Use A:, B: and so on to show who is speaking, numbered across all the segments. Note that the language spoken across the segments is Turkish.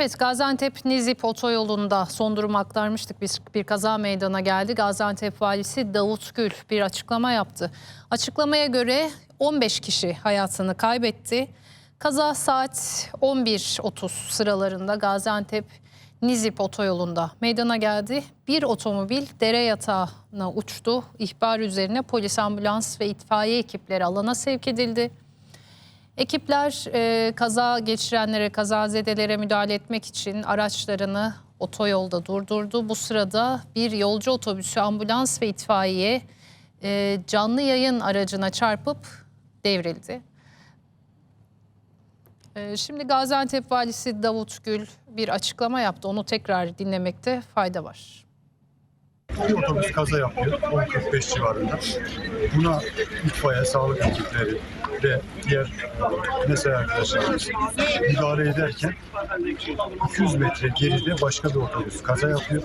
A: Evet Gaziantep Nizip otoyolunda son durumu aktarmıştık. Bir, bir kaza meydana geldi. Gaziantep valisi Davut Gül bir açıklama yaptı. Açıklamaya göre 15 kişi hayatını kaybetti. Kaza saat 11.30 sıralarında Gaziantep Nizip otoyolunda meydana geldi. Bir otomobil dere yatağına uçtu. İhbar üzerine polis, ambulans ve itfaiye ekipleri alana sevk edildi. Ekipler e, kaza geçirenlere, kazazedelere müdahale etmek için araçlarını otoyolda durdurdu. Bu sırada bir yolcu otobüsü, ambulans ve itfaiye e, canlı yayın aracına çarpıp devrildi. E, şimdi Gaziantep Valisi Davut Gül bir açıklama yaptı. Onu tekrar dinlemekte fayda var.
B: Bir otobüs kaza yapıyor 10.45 civarında. Buna itfaiye, sağlık ekipleri ve diğer mesai arkadaşlarımız müdahale ederken 200 metre geride başka bir otobüs kaza yapıyor.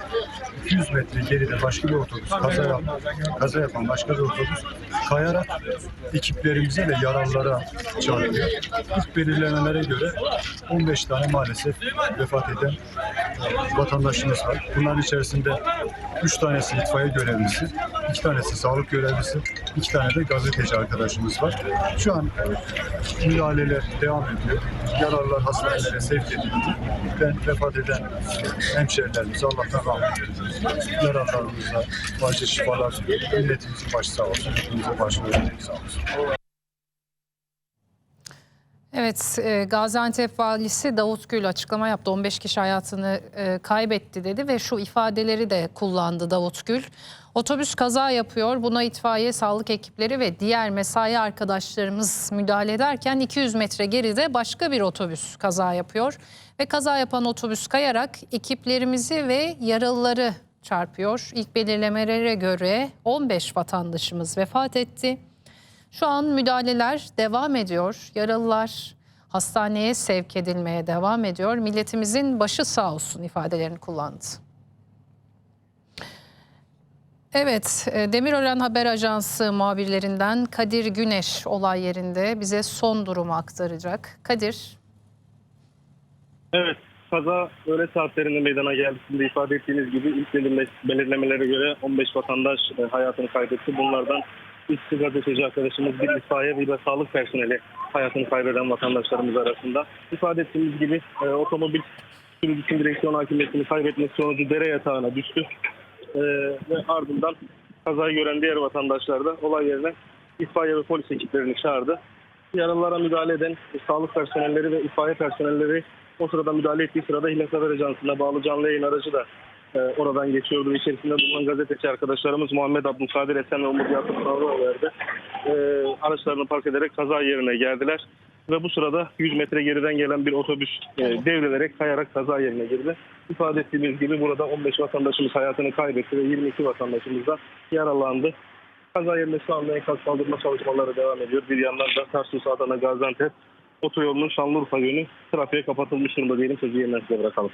B: 200 metre geride başka bir otobüs kaza, yap, kaza yapan başka bir otobüs kayarak ekiplerimize ve yaralılara çarpıyor. İlk belirlemelere göre 15 tane maalesef vefat eden vatandaşımız var. Bunların içerisinde 3 tanesi itfaiye görevlisi, 2 tanesi sağlık görevlisi, 2 tane de gazeteci arkadaşımız var. Şu an müdahaleler devam ediyor. Yaralılar hastanelere sevk edildi. Ben vefat eden hemşehrilerimize Allah'tan rahmet diliyorum. Yaralılarımıza acil şifalar. Milletimizin başı sağ olsun. Hepimize başına sağ olsun.
A: Evet, e, Gaziantep Valisi Davut Gül açıklama yaptı. 15 kişi hayatını e, kaybetti dedi ve şu ifadeleri de kullandı Davut Gül. Otobüs kaza yapıyor. Buna itfaiye, sağlık ekipleri ve diğer mesai arkadaşlarımız müdahale ederken 200 metre geride başka bir otobüs kaza yapıyor. Ve kaza yapan otobüs kayarak ekiplerimizi ve yaralıları çarpıyor. İlk belirlemelere göre 15 vatandaşımız vefat etti. Şu an müdahaleler devam ediyor. Yaralılar hastaneye sevk edilmeye devam ediyor. Milletimizin başı sağ olsun ifadelerini kullandı. Evet, e, Demirören Haber Ajansı muhabirlerinden Kadir Güneş olay yerinde bize son durumu aktaracak. Kadir,
C: Evet, kaza öğle saatlerinde meydana geldi. De ifade ettiğiniz gibi ilk belirle- belirlemelere göre 15 vatandaş e, hayatını kaybetti. Bunlardan iki gazeteci arkadaşımız, bir itfaiye, bir sağlık personeli hayatını kaybeden vatandaşlarımız arasında. İfade ettiğimiz gibi e, otomobil sürücüsünün direksiyon hakimiyetini kaybetmesi sonucu dere yatağına düştü. E, ve ardından kazayı gören diğer vatandaşlar da olay yerine itfaiye ve polis ekiplerini çağırdı. Yaralılara müdahale eden sağlık personelleri ve itfaiye personelleri o sırada müdahale ettiği sırada Hilal Haber Ajansı'na bağlı canlı yayın aracı da e, oradan geçiyordu. ve İçerisinde bulunan gazeteci arkadaşlarımız Muhammed Abdülkadir Esen ve Umut Yakup Savruoğlu'ydı. E, araçlarını park ederek kaza yerine geldiler. Ve bu sırada 100 metre geriden gelen bir otobüs e, devrilerek kayarak kaza yerine girdi. İfade ettiğimiz gibi burada 15 vatandaşımız hayatını kaybetti ve 22 vatandaşımız da yaralandı. Kaza yerine şu anda enkaz kaldırma çalışmaları devam ediyor. Bir yandan da Tarsus, Adana, Gaziantep otoyolunun Şanlıurfa yönü trafiğe kapatılmış durumda diyelim. Sözü yeniden size bırakalım.